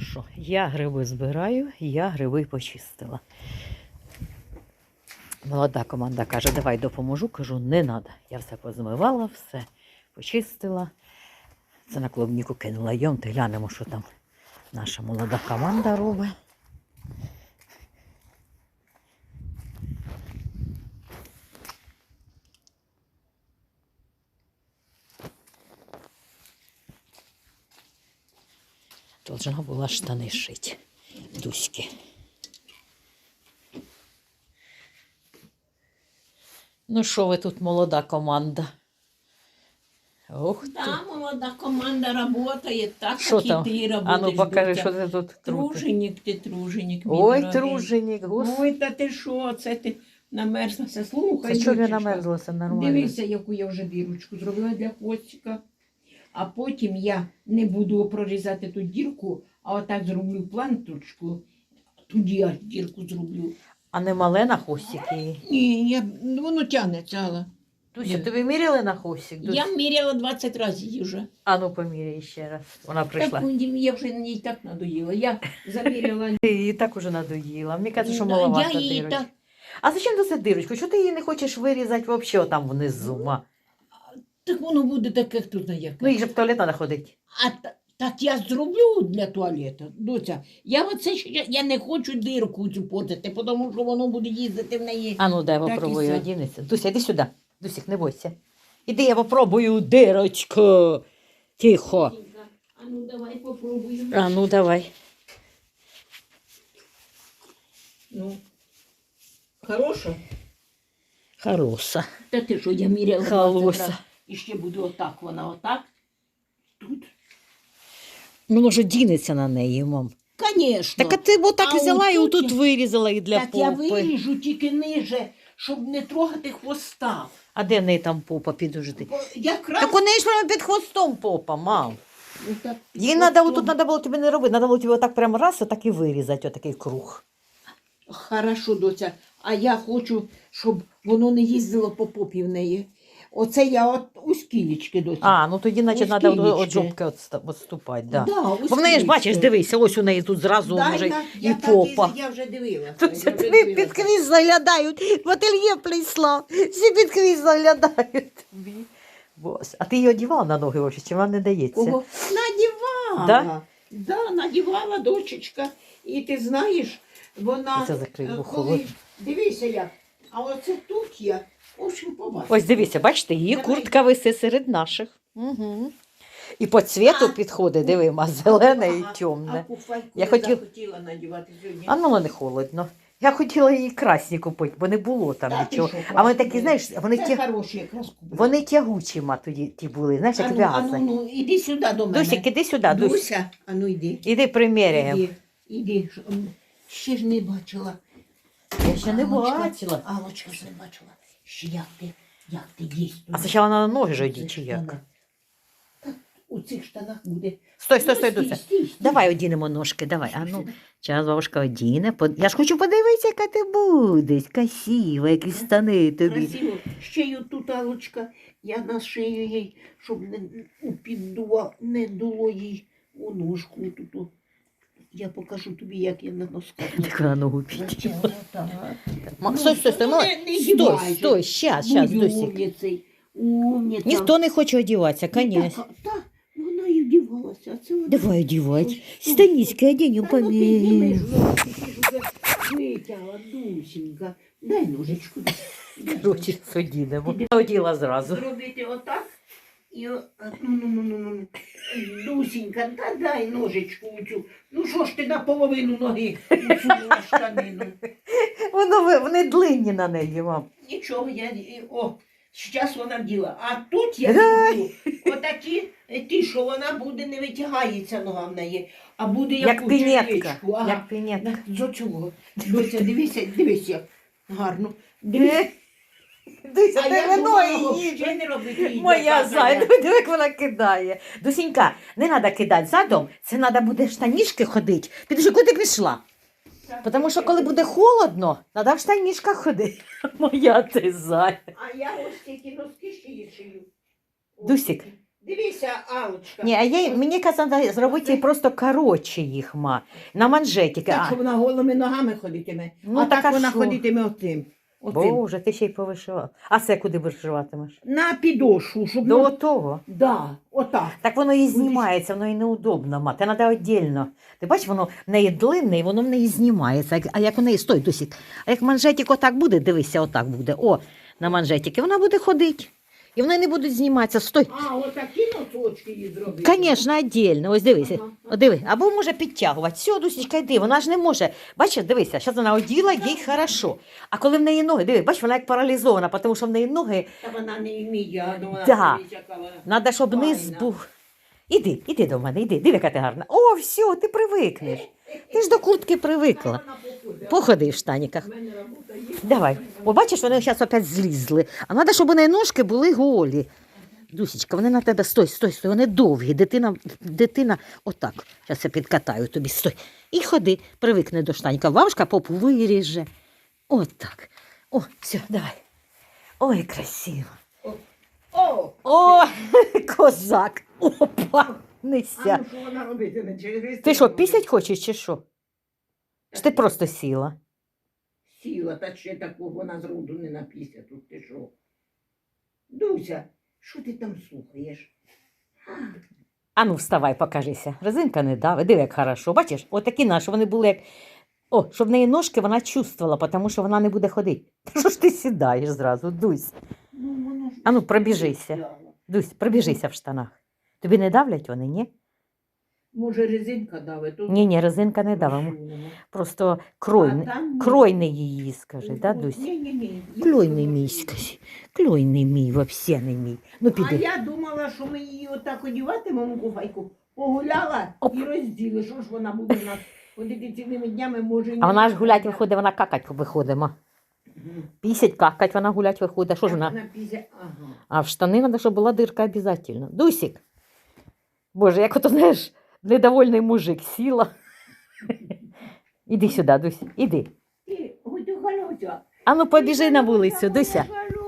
Що, я гриби збираю, я гриби почистила. Молода команда каже, давай допоможу. Кажу, не треба. Я все позмивала, все почистила. Це на клубніку кинула. Йомте, глянемо, що там наша молода команда робить. Должна була штани шити. Дуськи. Ну що ви тут молода команда? Ух ти. Да, молода команда работает так, Що как там? и ты А работаешь. ну покажи, що ти тут трутиш. Труженик ти, труженик, мій Ой, дорогий. труженик, господи. Ой, та ти що, це ти намерзлася. Слухай, Це чого я дочечка, намерзлася нормально? Дивися, яку я вже дірочку зробила для хвостика. А потім я не буду прорізати ту дірку, а отак зроблю планточку. Тоді я дірку зроблю. А не мале на хвостики? Ні, я, ну, воно тягнеться, але. Дуся, Ні. тобі міряли на хвостик? Дусь? Я міряла 20 разів вже. А ну поміряй ще раз. Вона прийшла. Так, я вже на так надоїла. Я заміряла. Ти її так уже надоїла. Мені кажуть, що маловато Я її так. А зачем ти це дирочку? Чого ти її не хочеш вирізати взагалі там внизу? Ма? Так воно буде таке, хто знає яке. Ну їх же в туалет треба ходити. А та- так я зроблю для туалету, доця. Я оце ще я не хочу дирку цю портити, тому що воно буде їздити в неї. А ну дай Так і попробую одінеться. Дуся, іди сюди. Дусік, не бойся. Іди, я попробую дирочку. Тихо. А ну давай попробуємо. А ну давай. Ну. Хороша? Хороша. Та ти що, я міряла 20 Халоса. раз. І ще буде отак вона, отак. Тут. Ну, може, дінеться на неї, мам. Звісно. Так а ти отак А взяла і отут отут я- вирізала і для так я попи. виріжу тільки ниже, щоб не трогати хвоста. А де в неї там попа підожди? Бо Якраз Так у неї ж прямо під хвостом попа, мам. Ну, так, Їй надо, тут треба було тобі не робити, треба було тобі отак прямо раз, отак і вирізати, отакий круг. Хорошо, доця. А я хочу, щоб воно не їздило по попі в неї. Оце я от у скілечки доця. А, ну тоді, Ось треба від жопки відступати, да. Да, Бо в неї ж, бачиш, дивися, ось у неї тут зразу Да, може я, і я так попа. Я вже дивилася. Тут я вже тобі дивилася. під хвіст заглядають, в ательє прийшла, всі під хвіст заглядають тобі. Бос. А ти її одягала на ноги очі, чи вона не дається? Кого? Надівала. Да? Да, надівала дочечка. І ти знаєш, вона. Оце закрий, е, коли- холодно. Дивися як. А оце тут Ось побачиш. Ось дивіться, бачите, її Давай. куртка висить серед наших. Угу. І по цвіту А. підходить, диви, ма зелене і темне. А куфайку Я я хотів- захотіла надівати сьогодні. А ну не холодно. Я хотіла їй красні купити, бо не було там Та ти нічого. що, А вони такі, знаєш, вони, Це тя... хороші якраз купила. вони тягучі ма тоді ті були, знаєш, А як ну, а ну, ну, іди сюди до мене. Дусік, іди сюди, Дусь. Дуся, а ну йди. Іди приміряємо. Іди, іди. М, Ще ж не бачила. Я ще не Аллочка, бачила. Аллочка ж не бачила. Ще як ти, як ти дійсно. А спочатку на ноги ж одіть, чи як? У цих штанах буде. Стой, стой, стой, Дуся. Давай одінемо ножки, давай. А ну, зараз бабушка одіне. Под- Я ж хочу подивитися, яка ти будеш. Красива, які штани тобі. Красиво. Ще й тут Аллочка, я на шию їй, щоб не, у піддува, не дуло їй у ножку. Тут. Я покажу тобі, як я на носках. Так на ногу підійшла. Зачем? Так. Ма- Ну, Стой, стой, стой, ну, мала- не- не Стой, зівайся. стой, щас, щас, Будь Дусік. умницей. Умниця. Ніхто не хоче одіватися, Ну, конечно. Так, так, вона і вдівалася. а Це вона- Давай одівати. Ось, Станіська, одінем Та ну підніми поміряємо. ж ножки, ти ж уже витягла, Дусенька. Дай ножичку. Дай Короче, одінемо. Оділа зразу. Зробити отак. І ну, ну, ну, ну, ну. Дусенька, та дай ножичку цю. Ну що ж ти наполовину ноги усунула штанину? Воно ви- вони длинні на неї, мам. Нічого, я і- о, зараз вона вділа. А тут я зроблю отакі е, ті, що вона буде, не витягається нога в неї, а буде як, Як у пінетка. черевичку. Ага. Як пінетка. До цього. Дося, дивися, дивися, як гарно. Дивися. Дивися, А я тебе думала, ноги їдуть. ще не робити їй Моя зайда, диви, як вона кидає. Дусінька, не треба кидати задом, це треба буде в штанішки ходити. Підожди, куди ти пішла? Тому що коли буде холодно, треба в штанішках ходити. Моя ти зая. А я ось тільки носки ще шию. Дусік. Дивися, Алочка. Ні, а я, мені казали зробити просто коротше їх, ма. На манжетики. Так, що вона голими ногами ходитиме. Ну, а так так а вона що? ходитиме оцим. Оцим. Боже, ти ще й повишивав. А це куди вишиватимеш? На підошву, щоб До ну, того. да, отак. Так воно і знімається, воно і неудобно, мати. Треба віддільно. Ти бачиш, воно в неї длинне, і воно в неї знімається. А як у неї стой, Дусік, а як манжетик отак буде, дивися, отак буде. О, на манжетики, вона буде ходити. І вони не будуть зніматися. Стой. А, отакі носочки їй зробити. Звісно, віддільно. Ось дивися. Ага, О, диви, або може підтягувати. Все, Дусічка, йди, вона ж не може. Бачиш, дивися, зараз вона оділа, їй хорошо. А коли в неї ноги, диви, бачиш, вона як паралізована, тому що в неї ноги, Та вона не вміє, ну вона Да. треба, щоб низ був. Іди, іди до мене, іди, диви, яка ти гарна. О, все, ти привикнеш. Ти ж до куртки привикла. Походи в штаніках. Давай. О, бачиш, вони зараз опять злізли. А треба, щоб у неї ножки були голі. Дусічка, вони на тебе стой, стой, стой, вони довгі. Дитина, дитина, отак. Зараз я підкатаю тобі, стой. І ходи, привикни до штанька. Бабушка попу виріже. Отак. О, все, давай. Ой, красиво. О! О, козак. Опа, А ну що вона робитиме? Через Ти що, пісять хочеш чи що? Чи ти просто сіла? Сіла, та ще таку вона зроду не напісля тут ти що. Дуся, що ти там слухаєш? А ну, вставай, покажися. Резинка не дави. Диви, як хорошо. Бачиш, отакі наші, вони були як. О, щоб в неї ножки вона чувствувала, тому що вона не буде ходити. Та що ж ти сідаєш зразу, Дусь? Ну, вона ж А ну, пробіжися. Дусь, пробіжися в штанах. Тобі не давлять вони, ні? Може, резинка давить? тут Ні, ні, резинка не давить. Просто крой, А там ні. кройний її, скажи, да, Дусь? Ні, ні, ні. Клойний мій, скажи. Клойний мій, вообще не мій. Ну А піди. я думала, що ми її отак одіватимемо куфайку. Погуляла Оп. і розділи. Що ж вона буде в нас ходити цілими днями, може. А вона ж гулять виходить, вона какать виходить. ма. Пісять какать, вона гулять виходить. Що ж вона? на Ага. А в штани треба, щоб була дирка обов'язково. Дусік. Боже, як ото знаєш, недовольний мужик сіла. Іди сюди, Дусь, іди. Ти, ой, ти Галюся. А ну побіжи на вулицю, Дуся.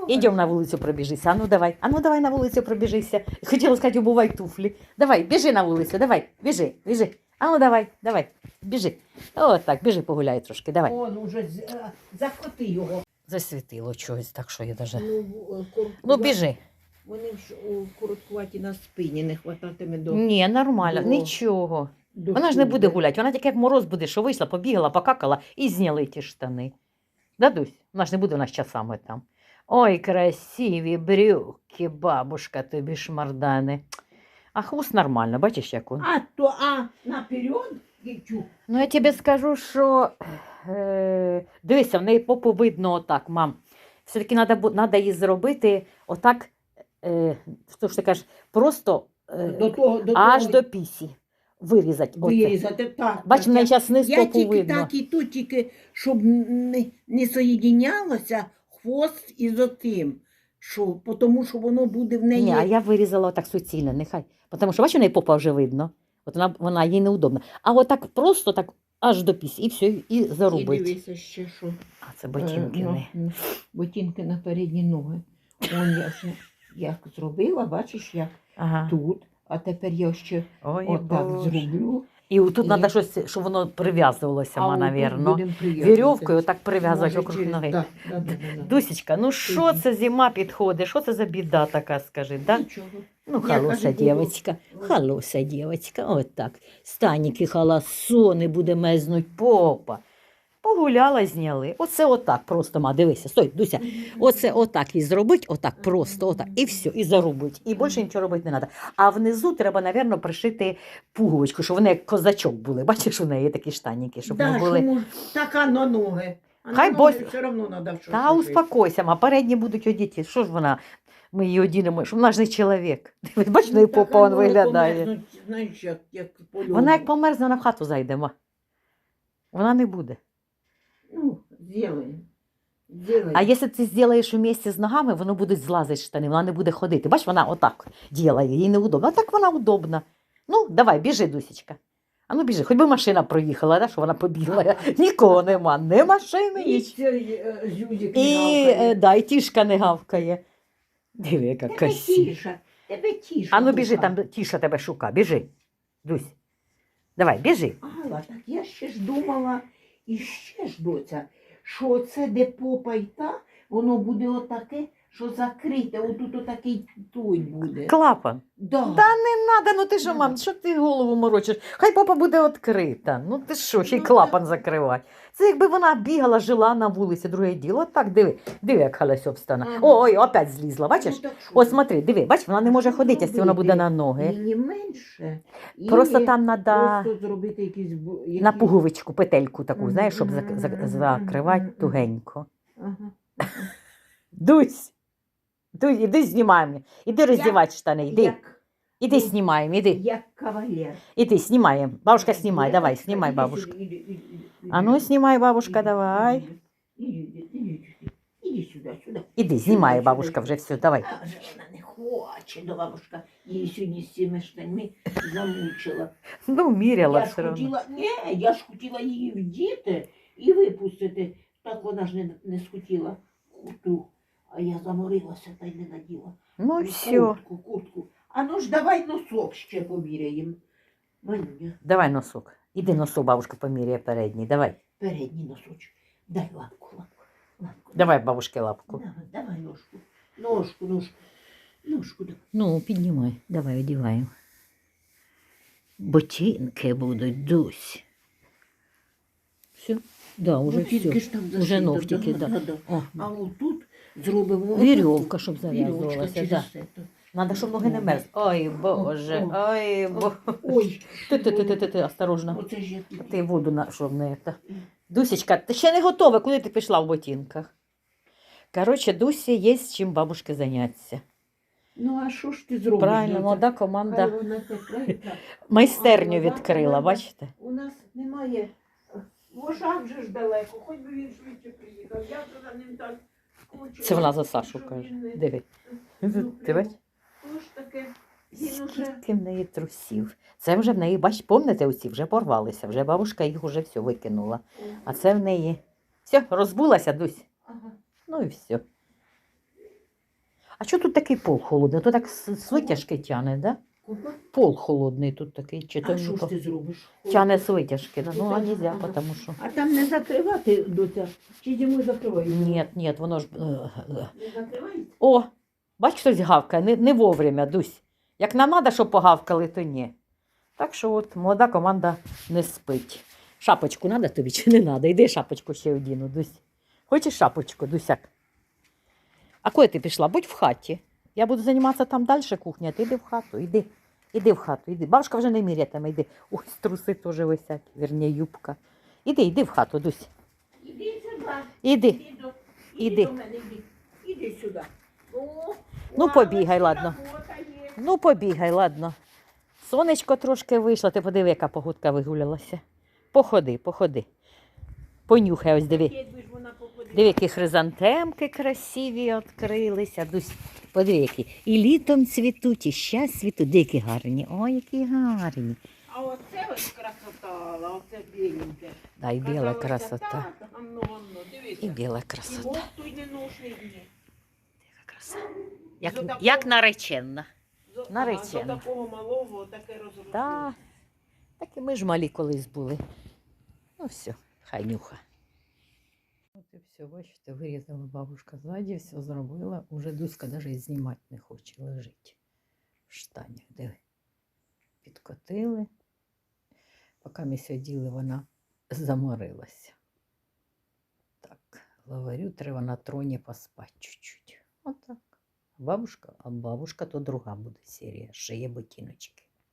Ідемо на вулицю пробіжися. А ну давай. А ну давай на вулицю пробіжися. Хотіла сказати, обувай туфлі. Давай, біжи на вулицю, давай, біжи, біжи. А ну давай, давай, біжи. О, так, біжи, погуляй трошки, давай. Он уже з- е, його. Засвітило чогось, так що я даже. Ну, е, Ну, біжи. Вони ж у короткуваті на спині не хвататиме до. Ні, нормально, до- нічого. до Вона ж не буде гуляти, вона тільки як мороз буде, що вийшла, побігала, покакала і зняли ті штани. Дадусь, вона ж не буде в нас часами там. Ой, красиві брюки, бабушка тобі шмардани. А хвост нормально, бачиш, як він? А то, а наперед, дівчу. Ну, я тобі скажу, що е, дивися, в неї попу видно отак, мам. Все-таки треба її зробити отак, е, що ж ти кажеш, просто е, До того, до аж того до пісі. Вирізати. оце. вирізати. Так, Бач, в так, я- зараз низ Я тільки видно. так і тут, тільки щоб не, не соєдінялося хвост із отим. Що, тому що воно буде в неї. Ні, а я вирізала отак суцільно, нехай. Тому що бачиш, у неї попа вже видно. От вона, вона їй неудобна. А отак просто так аж до пісі, і все, і І дивися ще що. А це ботинки. Е, ну, Ботинки на передні ноги. Он я ще як зробила, бачиш, як Ага. тут. А тепер я ще Ой, отак Боже. зроблю. І тут І- треба щось, щоб воно прив'язувалося, ма, отут навірно. Вірьовкою отак прив'язувати округ через- ноги. Да, да, да, да. Дусечка, ну що це зима підходить? Що це за біда така, скажи, да? Нічого. Ну, Я хороша дівчинка, хороша дівчинка, от так. Станіки халасо, не буде мезнуть попа. Погуляла, зняли. Оце отак просто, ма, дивися, стой, Дуся. Оце отак і зробить, отак, просто отак, і все, і зарубить. І більше нічого робити не треба. А внизу треба, напевно, пришити пуговичку, щоб вони як козачок були. Бачиш, у неї такі штаніки, щоб вони були. така на ноги. А Хай на ноги бос- все одно треба щось. Та робити. успокойся, ма, передні будуть одіті. Що ж вона? Ми її одінемо, що вона ж не чоловік. Бачиш, в неї Ну, попа он ноги виглядає. померзнуть, Знаєш, як, як. Вона як померзне, вона в хату зайде, ма. Вона не буде. Ну. Зробимо. А якщо ти зробиш у місці з ногами, воно будуть злазити штани, вона не буде ходити. Бач, вона отак ділає, їй неудобно. А так вона удобна. Ну, давай, біжи, Дусічка. А ну біжи, хоч би машина проїхала, да, що вона побігла. Нікого нема, не машини, І ніч. цей е, Зюзик І, не гавкає. е, да, і тішка не гавкає. Диви, яка Та красива. Тебе тіше. А ну біжи, там тіша тебе шука, біжи. Дусь. Давай, біжи. Алла, так я ще ж думала, і ще ж доця, що це де попа й та, воно буде отаке, що закрите, отут отакий той буде. Клапан. Да. Та не надо, ну ти що, мам, що ти голову морочиш? Хай попа буде відкрита. Ну ти що, ще й Ну, клапан так. Це якби вона бігала, жила на вулиці, друге діло. Так, диви, диви, як колесо встане. Ага. Ой, опять злізла, бачиш? Ну, ж? смотри, диви, бач, вона не може ходити, якщо вона буде на ноги. Мені менше. Просто там треба Просто зробити якісь... бу- які- на пуговичку, петельку таку, знаєш, щоб зак- зак- закривати тугенько. Ага. Дусь, іди знімай мені. Іди роздівати штани, іди. Як, Іди знімаємо, іди. як кавалер. Іди, знімаємо. Бабушка, знімай, давай, знімай, бабушка. А ну, іди. знімай, бабушка, Іди, давай. Іди, іди, іди, іди, іди сюди, сюди. Іди, знімає Сюди, бабушка сюди. вже все, давай. А вже вона не хоче, до бабушка її сьогодні з цими штаньми замучила. Ну, міряла Я ж все одно. хотіла, ні, я ж хотіла її вдіти і випустити. Так вона ж не, не схотіла курту. А я заморилася та й не наділа. Ну, все. Куртку, куртку. А ну ж давай носок ще поміряємо. Манюня, Давай носок. Іди носок, бабушка поміряє передній. Давай. передній носочок. Дай лапку, лапку. лапку. Давай бабушки лапку. Давай, давай ножку. Ножку, ножку. Ножку давай. Ну, піднімай, давай одіваємо. Ботинки будуть, дусь. Все? Да, уже Ну, все. ж там Уже зашито, ногтики, да. да. О, А отут зробимо Вірьовка, щоб Вірьовочка через Да. це. Надо, щоб ноги не мерзли. Ой, Боже, ой, Боже. Ой, Ти, ти, ти, ти, ти, ти, осторожно. Оце ж я тут. Ти воду на щоб не це. Дусечка, ти ще не готова, куди ти пішла в ботинках? Коротше, Дусі є з чим бабушки зайнятися. Ну а що ж ти зробиш? Правильно, молода Хай команда вона майстерню А, молода відкрила, команда. бачите? У нас немає. Вожак же ж далеко, хоч би він швидше приїхав. Я за ним так скучила. Це вона за Сашу щоб каже. він не- Диви. Ну, Ти? То ж таке, він уже Скільки в неї трусів. Це вже в неї, бач, помните, оці вже порвалися, вже бабушка їх уже все викинула. А це в неї. Все, розбулася, Дусь. Ага. Ну і все. А що тут такий пол холодний? То так с- з витяжки тяне, да? Купа? Пол холодний тут такий, чи то А що ж ти зробиш? тяне з витяжки. да? Ну, а Ага. нельзя, тому що. А там не закривати, доця? Чи зимою закривають? Ні, ні, воно ж. е, е. Не закривають? О, бач, хтось гавкає, не, не вовремя, Дусь. Як нам треба, щоб погавкали, то ні. Так що от молода команда не спить. Шапочку треба тобі чи не треба? Іди шапочку ще одіну, Дусь. Хочеш шапочку, Дусяк? А куди ти пішла? Будь в хаті. Я буду займатися там далі кухня, ти йди в хату, іди. Іди в хату, іди. Бабушка вже не мірятиме, іди. Ось труси теж висять, вірні, юбка. Іди, іди в хату, Дусь. Іди сюди. Іди. Іди Іди. мене, іди. Іди сюди. О, Ну, побігай, ладно. Ну, побігай, ладно. Сонечко трошки вийшло, ти подиви, яка погодка вигулялася. Походи, походи. Понюхай, ось диви. Диви, які хризантемки красиві відкрилися. Подиви, які. І літом цвітуть, і щас цвітуть. Диви, які гарні. Ой, які гарні. А оце ось красота, а оце біленьке. Да, і біла Казалося, красота. ну, воно, дивися. І біла І красота. гопту й не ношний дні. Яка краса. Як, такого- як нареченна. Зо- Наречена. До такого малого таке розросло. Так. Так і ми ж малі колись були. Ну все, хай нюха. От і все, бачите, вирізала бабушка ззаді, все зробила. Уже Дуська навіть знімати не хоче, лежить в штанях. Диви. Підкотили. Поки ми сиділи, вона заморилася. Так, говорю, треба на троні поспати чуть-чуть. Отак. Бабушка, а бабушка то друга буде серія, шиє ботиночки.